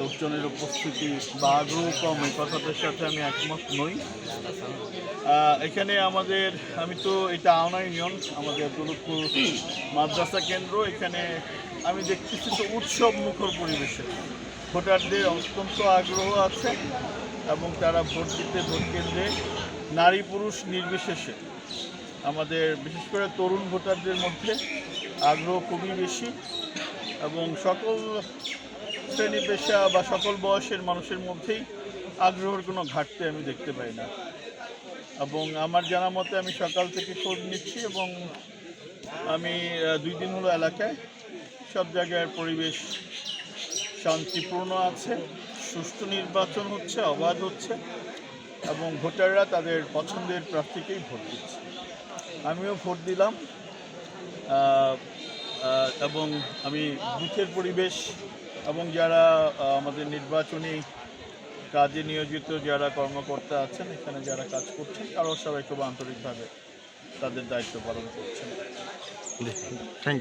লোকজনের উপস্থিতি বা আগ্রহ কম এই কথাটার সাথে আমি একমত নই। এখানে আমাদের, আমি তো এটা আওনা ইউনিয়ন, আমাদের দৌলতপুর মাদ্রাসা কেন্দ্র, এখানে আমি দেখতেছি তো উৎসব মুখর পরিবেশে। ভোটারদের অত্যন্ত আগ্রহ আছে এবং তারা ভোট দিতে ভোট কেন্দ্রে নারী পুরুষ নির্বিশেষে। আমাদের, বিশেষ করে তরুণ ভোটারদের মধ্যে আগ্রহ খুবই বেশি এবং সকল শ্রেণি পেশা বা সকল বয়সের মানুষের মধ্যেই আগ্রহের কোনো ঘাটতি আমি দেখতে পাই না। এবং আমার জানা মতে আমি সকাল থেকে খোঁজ নিচ্ছি এবং আমি দুই দিন হলো এলাকায়। সব জায়গায় পরিবেশ শান্তিপূর্ণ আছে, সুষ্ঠু নির্বাচন হচ্ছে, অবাধ হচ্ছে এবং ভোটাররা তাদের পছন্দের প্রার্থীকেই ভোট দিচ্ছে। আমিও ভোট দিলাম এবং আমি বুথের পরিবেশ এবং যারা আমাদের নির্বাচনী কাজে নিয়োজিত যারা কর্মকর্তা আছেন, এখানে যারা কাজ করছেন, তারাও সবাই খুব আন্তরিকভাবে তাদের দায়িত্ব পালন করছেন। থ্যাংক